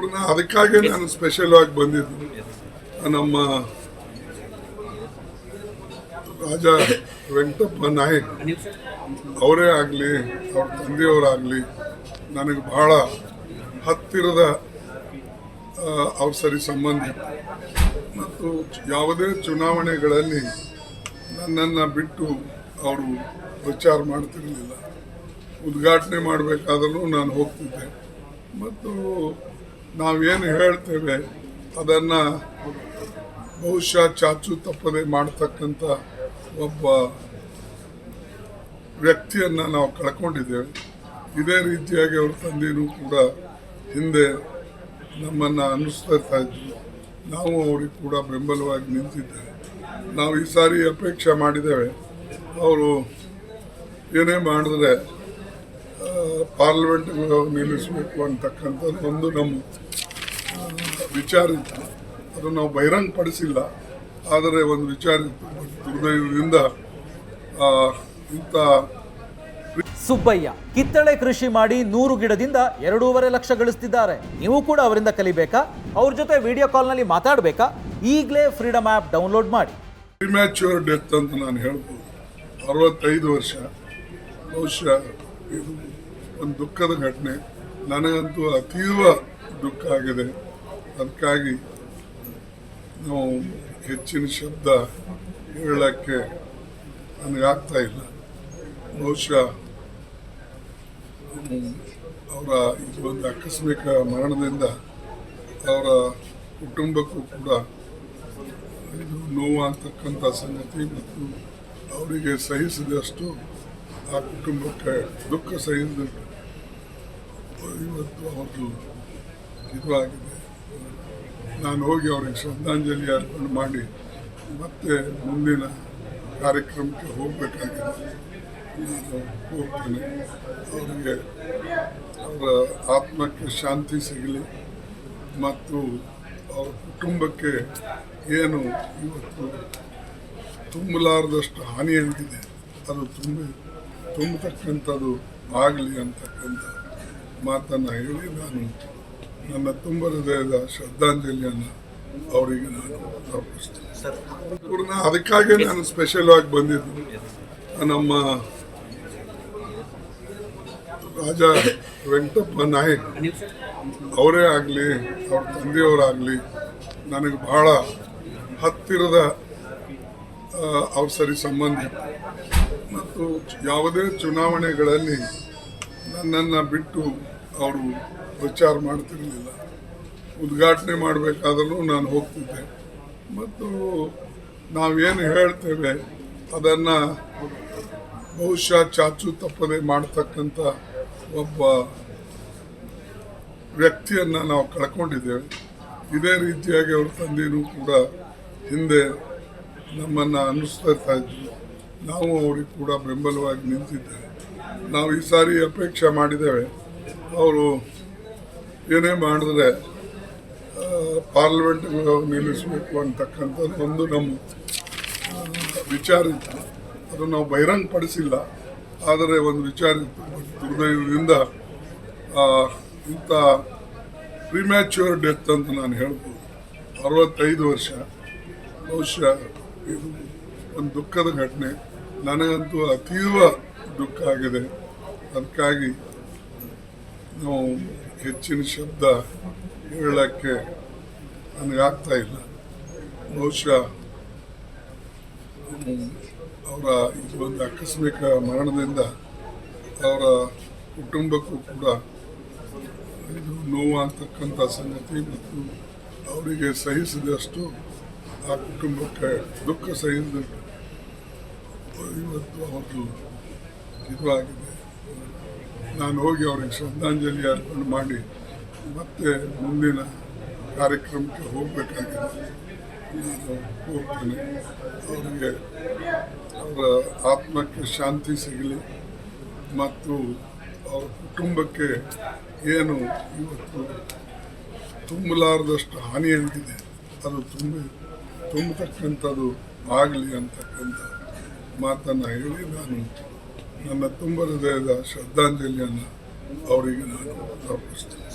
ಇವ್ರನ್ನ ಅದಕ್ಕಾಗಿ ನಾನು ಸ್ಪೆಷಲ್ ಆಗಿ ಬಂದಿದ್ದು ನಮ್ಮ ರಾಜ ವೆಂಕಟಪ್ಪ ನಾಯಕ್ ಅವರೇ ಆಗಲಿ, ಅವ್ರ ತಂದೆಯವರಾಗಲಿ, ನನಗೆ ಬಹಳ ಹತ್ತಿರದ ಅವ್ರ ಸರಿ ಸಂಬಂಧ ಮತ್ತು ಯಾವುದೇ ಚುನಾವಣೆಗಳಲ್ಲಿ ನನ್ನನ್ನು ಬಿಟ್ಟು ಅವರು ಪ್ರಚಾರ ಮಾಡ್ತಿರಲಿಲ್ಲ. ಉದ್ಘಾಟನೆ ಮಾಡಬೇಕಾದರೂ ನಾನು ಹೋಗ್ತಿದ್ದೆ. ಮತ್ತು ನಾವೇನು ಹೇಳ್ತೇವೆ, ಅದನ್ನು ಬಹುಶಃ ಚಾಚು ತಪ್ಪದೆ ಮಾಡ್ತಕ್ಕಂಥ ಒಬ್ಬ ವ್ಯಕ್ತಿಯನ್ನು ನಾವು ಕಳ್ಕೊಂಡಿದ್ದೇವೆ. ಇದೇ ರೀತಿಯಾಗಿ ಅವ್ರ ತಂದೆಯೂ ಕೂಡ ಹಿಂದೆ ನಮ್ಮನ್ನು ಅನುಸರಿಸ್ತಾ ಇದ್ವಿ ನಾವು ಅವ್ರಿಗೆ ಕೂಡ ಬೆಂಬಲವಾಗಿ ನಿಂತಿದ್ದೇವೆ. ನಾವು ಈ ಸಾರಿ ಅಪೇಕ್ಷೆ ಮಾಡಿದ್ದೇವೆ. ಅವರು ಏನೇ ಮಾಡಿದ್ರೆ ಪಾರ್ಲಿಮೆಂಟ್ಗೆ ನಿಲ್ಲಿಸಬೇಕು ಅಂತಕ್ಕಂಥದ್ದು ಒಂದು ನಮ್ಮ ವಿಚಾರ ಇತ್ತು. ಅದು ನಾವು ಬಹಿರಂಗಪಡಿಸಿಲ್ಲ. ಆದರೆ ಒಂದು ವಿಚಾರ ಇತ್ತು. ದುರ್ದೈವದಿಂದ ಇಂಥ ಸುಬ್ಬಯ್ಯ ಕಿತ್ತಳೆ ಕೃಷಿ ಮಾಡಿ ನೂರು ಗಿಡದಿಂದ ಎರಡೂವರೆ ಲಕ್ಷ ಗಳಿಸ್ತಿದ್ದಾರೆ. ನೀವು ಕೂಡ ಅವರಿಂದ ಕಲಿಬೇಕಾ? ಅವ್ರ ಜೊತೆ ವಿಡಿಯೋ ಕಾಲ್ನಲ್ಲಿ ಮಾತಾಡಬೇಕಾ? ಈಗಲೇ ಫ್ರೀಡಮ್ ಆ್ಯಪ್ ಡೌನ್ಲೋಡ್ ಮಾಡಿ. ಪ್ರಿಮ್ಯಾಚ್ಯೂರ್ ಡೆತ್ ಅಂತ ನಾನು ಹೇಳ್ಬೋದು. ಅರವತ್ತೈದು ವರ್ಷ. ಬಹುಶಃ ಒಂದು ದುಃಖದ ಘಟನೆ. ನನಗಂತೂ ಅತೀವ ದುಃಖ ಆಗಿದೆ. ಅದಕ್ಕಾಗಿ ನಾವು ಹೆಚ್ಚಿನ ಶಬ್ದ ಹೇಳಕ್ಕೆ ನನಗಾಗ್ತಾ ಇಲ್ಲ. ಬಹುಶಃ ಅವರ ಇದು ಒಂದು ಆಕಸ್ಮಿಕ ಮರಣದಿಂದ ಅವರ ಕುಟುಂಬಕ್ಕೂ ಕೂಡ ಇದು ನೋವಾಗ್ತಕ್ಕಂಥ ಸಂಗತಿ ಮತ್ತು ಅವರಿಗೆ ಸಹಿಸಿದಷ್ಟು ಆ ಕುಟುಂಬಕ್ಕೆ ದುಃಖ ಸಹಿಸಿದ್ರು ಇವತ್ತು ಅವ್ರದ್ದು ಇದು ಆಗಿದೆ ನಾನು ಹೋಗಿ ಅವ್ರಿಗೆ ಶ್ರದ್ಧಾಂಜಲಿ ಅರ್ಪಣೆ ಮಾಡಿ ಮತ್ತೆ ಮುಂದಿನ ಕಾರ್ಯಕ್ರಮಕ್ಕೆ ಹೋಗಬೇಕಾಗಿದೆ. ನಾನು ಹೋಗ್ತೇನೆ. ಅವರಿಗೆ ಅವರ ಆತ್ಮಕ್ಕೆ ಶಾಂತಿ ಸಿಗಲಿ ಮತ್ತು ಅವರ ಕುಟುಂಬಕ್ಕೆ ಏನು ಇವತ್ತು ತುಂಬಲಾರದಷ್ಟು ಹಾನಿಯಾಗಿದೆ ಅದು ತುಂಬಿ ತುಂಬತಕ್ಕಂಥದ್ದು ಆಗಲಿ ಅಂತಕ್ಕಂಥ ಮಾತನ್ನು ಹೇಳಿ ನಾನು ನನ್ನ ತುಂಬ ಹೃದಯದ ಶ್ರದ್ಧಾಂಜಲಿಯನ್ನು ಅವರಿಗೆ ನಾನು ಅರ್ಪಿಸ್ತೇನೆ. ಇವ್ರನ್ನ ಅದಕ್ಕಾಗಿ ನಾನು ಸ್ಪೆಷಲ್ ಆಗಿ ಬಂದಿದ್ದು ನಮ್ಮ ರಾಜ ವೆಂಕಟಪ್ಪ ನಾಯಕ್ ಅವರೇ ಆಗಲಿ ಅವ್ರ ತಂದೆಯವರಾಗಲಿ ನನಗೆ ಬಹಳ ಹತ್ತಿರದ ಅವ್ರ ಸರಿ ಸಂಬಂಧಿತ ಮತ್ತು ಯಾವುದೇ ಚುನಾವಣೆಗಳಲ್ಲಿ ನನ್ನನ್ನು ಬಿಟ್ಟು ಅವರು ಪ್ರಚಾರ ಮಾಡ್ತಿರಲಿಲ್ಲ. ಉದ್ಘಾಟನೆ ಮಾಡಬೇಕಾದರೂ ನಾನು ಹೋಗ್ತಿದ್ದೆ. ಮತ್ತು ನಾವೇನು ಹೇಳ್ತೇವೆ, ಅದನ್ನು ಬಹುಶಃ ಚಾಚು ತಪ್ಪದೆ ಮಾಡ್ತಕ್ಕಂಥ ಒಬ್ಬ ವ್ಯಕ್ತಿಯನ್ನು ನಾವು ಕಳ್ಕೊಂಡಿದ್ದೇವೆ. ಇದೇ ರೀತಿಯಾಗಿ ಅವ್ರ ತಂದೆಯೂ ಕೂಡ ಹಿಂದೆ ನಮ್ಮನ್ನು ಅನುಸರಿಸ್ತಾ ಇದ್ರು. ನಾವು ಅವ್ರಿಗೆ ಕೂಡ ಬೆಂಬಲವಾಗಿ ನಿಂತಿದ್ದೇವೆ. ನಾವು ಈ ಸಾರಿ ಅಪೇಕ್ಷೆ ಮಾಡಿದ್ದೇವೆ. ಅವರು ಏನೇ ಮಾಡಿದ್ರೆ ಪಾರ್ಲಿಮೆಂಟ್ ನಿಲ್ಲಿಸಬೇಕು ಅಂತಕ್ಕಂಥದ್ದು ಒಂದು ನಮ್ಮ ವಿಚಾರ ಇತ್ತು. ಅದು ನಾವು ಬಹಿರಂಗಪಡಿಸಿಲ್ಲ. ಆದರೆ ಒಂದು ವಿಚಾರ ಇತ್ತು. ದುರ್ದೈವದಿಂದ ಇಂಥ ಪ್ರಿಮ್ಯಾಚ್ಯೂರ್ ಡೆತ್ ಅಂತ ನಾನು ಹೇಳ್ಬೋದು. ಅರವತ್ತೈದು ವರ್ಷ ಬಹುಶಃ ಇದು ಒಂದು ದುಃಖದ ಘಟನೆ. ನನಗಂತೂ ಅತೀವ ದುಃಖ ಆಗಿದೆ. ಅದಕ್ಕಾಗಿ ನಾವು ಹೆಚ್ಚಿನ ಶಬ್ದ ಹೇಳಕ್ಕೆ ನನಗಾಗ್ತಾ ಇಲ್ಲ. ಬಹುಶಃ ಅವರ ಇದು ಒಂದು ಆಕಸ್ಮಿಕ ಮರಣದಿಂದ ಅವರ ಕುಟುಂಬಕ್ಕೂ ಕೂಡ ಇದು ನೋವಾಗ್ತಕ್ಕಂಥ ಸಂಗತಿ ಮತ್ತು ಅವರಿಗೆ ಸಹಿಸಿದಷ್ಟು ಆ ಕುಟುಂಬಕ್ಕೆ ದುಃಖ ಸಹಿಸಿದ ಇವತ್ತು ಅವರು ಇದು ಆಗಿದೆ. ನಾನು ಹೋಗಿ ಅವ್ರಿಗೆ ಶ್ರದ್ಧಾಂಜಲಿ ಅರ್ಪಣೆ ಮಾಡಿ ಮತ್ತೆ ಮುಂದಿನ ಕಾರ್ಯಕ್ರಮಕ್ಕೆ ಹೋಗಬೇಕಾಗಿದೆ. ನಾನು ಹೋಗ್ತೇನೆ. ಅವರಿಗೆ ಅವರ ಆತ್ಮಕ್ಕೆ ಶಾಂತಿ ಸಿಗಲಿ ಮತ್ತು ಅವರ ಕುಟುಂಬಕ್ಕೆ ಏನು ಇವತ್ತು ತುಂಬಲಾರದಷ್ಟು ಹಾನಿಯಾಗಿದೆ ಅದು ತುಂಬಿ ತುಂಬತಕ್ಕಂಥದ್ದು ಆಗಲಿ ಅಂತಕ್ಕಂಥ ಮಾತನ್ನು ಹೇಳಿ ನಾನು ನನ್ನ ತುಂಬ ಹೃದಯದ ಶ್ರದ್ಧಾಂಜಲಿಯನ್ನು ಅವರಿಗೆ ನಾನು ಅರ್ಪಿಸ್ತೇನೆ.